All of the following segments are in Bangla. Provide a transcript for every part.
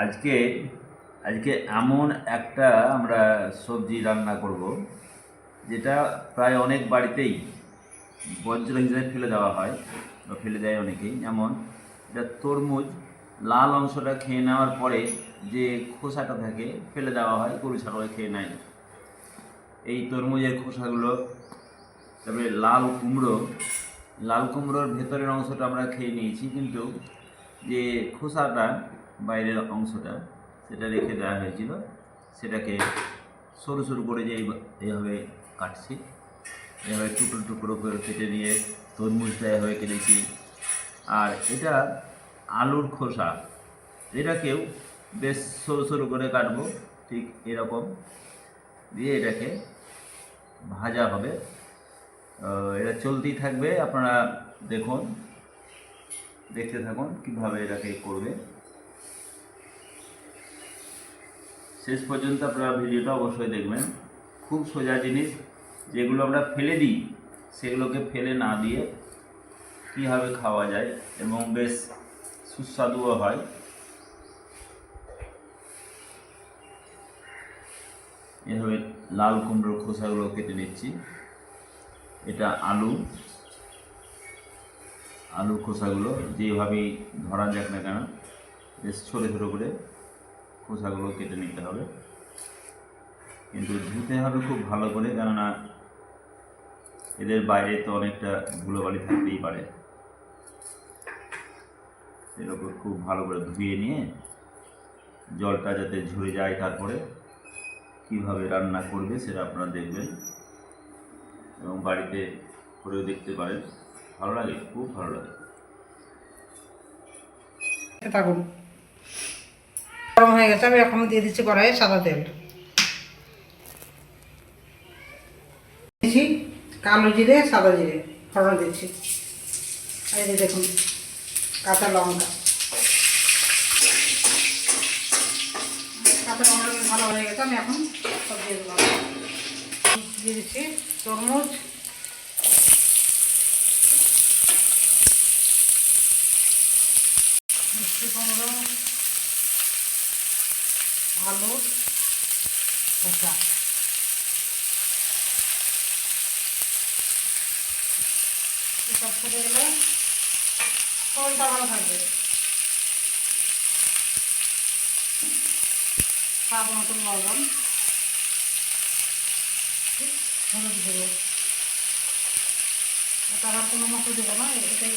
আজকে আজকে এমন একটা আমরা সবজি রান্না করব, যেটা প্রায় অনেক বাড়িতেই বজ্র হিসেবে ফেলে দেওয়া হয়, বা ফেলে দেয় অনেকেই। যেমন এটা তরমুজ, লাল অংশটা খেয়ে নেওয়ার পরে যে খোসাটা থাকে, ফেলে দেওয়া হয়, গরু ছাগলে খেয়ে নেয়। এই তরমুজের খোসাগুলো, তারপরে লাল কুমড়ো, লাল কুমড়োর ভেতরের অংশটা আমরা খেয়ে নিয়েছি, কিন্তু যে খোসাটা বাইরের অংশটা সেটা রেখে দেওয়া হয়েছিল। সেটাকে সরু সরু করে যে এইভাবে কাটছি। এভাবে টুকরো টুকরো করে কেটে নিয়ে তরমুজটা এভাবে কেটেছি। আর এটা আলুর খোসা। এটাকেও বেশ সরু সরু করে কাটবো, ঠিক এরকম। দিয়ে এটাকে ভাজা হবে। এটা চলতেই থাকবে। আপনারা দেখুন, দেখতে থাকুন কীভাবে এটাকে করবে। শেষ পর্যন্ত আপনারা ভিডিওটা অবশ্যই দেখবেন। খুব সোজা জিনিস, যেগুলো আমরা ফেলে দিই, সেগুলোকে ফেলে না দিয়ে কীভাবে খাওয়া যায় এবং বেশ সুস্বাদুও হয়। এভাবে লাল কুমড়োর খোসাগুলো কেটে নিচ্ছি। এটা আলু, আলুর খোসাগুলো যেভাবেই ধরা যাক না কেন, বেশ ছোটো ছোটো করে খোসাগুলো কেটে নিতে হবে। কিন্তু ধুতে হবে খুব ভালো করে, কেননা এদের বাইরে তো অনেকটা ধুলোবালি থাকতেই পারে। এরকম খুব ভালো করে ধুয়ে নিয়ে জলটা যাতে ঝরে যায় তারপরে কীভাবে রান্না করবে সেটা আপনারা দেখবেন এবং বাড়িতে করেও দেখতে পারেন। ভালো লাগে, খুব ভালো লাগে। থাকুন। গরম হয়ে গেছে, আমি এখন দিয়ে দিচ্ছি কড়াইয়ে সাদা তেল। দিচ্ছি কালো জিরে, সাদা জিরে, ফোড়ন দিচ্ছি। এই যে দেখুন, কাঁচা লঙ্কা। কাঁচা লঙ্কা ভালো হয়ে গেছে, আমি এখন সব দিয়ে দিলাম দিয়ে দিচ্ছি তরমুজ। মিষ্টি কুমড়ো। আলু খোসা এসব ফুটে গেলে ফলটা ভালো থাকবে। স্বাদ মতন লবণ। হলুদ দেবো তার আর কোনো মশলা দেবো না, এটাই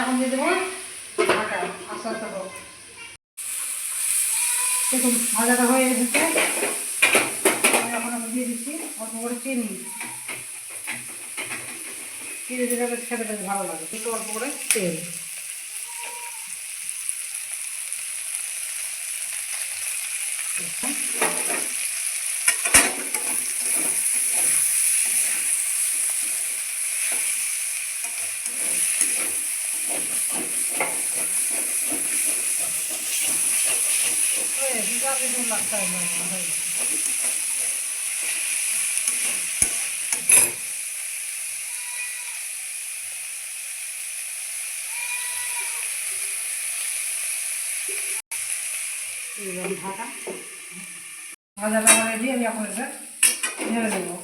এখন দেখুন ভাজাটা হয়ে এসেছে এখন আমি দিয়ে দিচ্ছি অল্প করে চিনি। চিনি দিলে খেতে বেশ ভালো লাগে একটু অল্প করে তেল। হয়ে গেছে, গেছে। দিলাম ঢাকা ভাজাটা আমার রেডি আমি এটা নেড়ে দেবো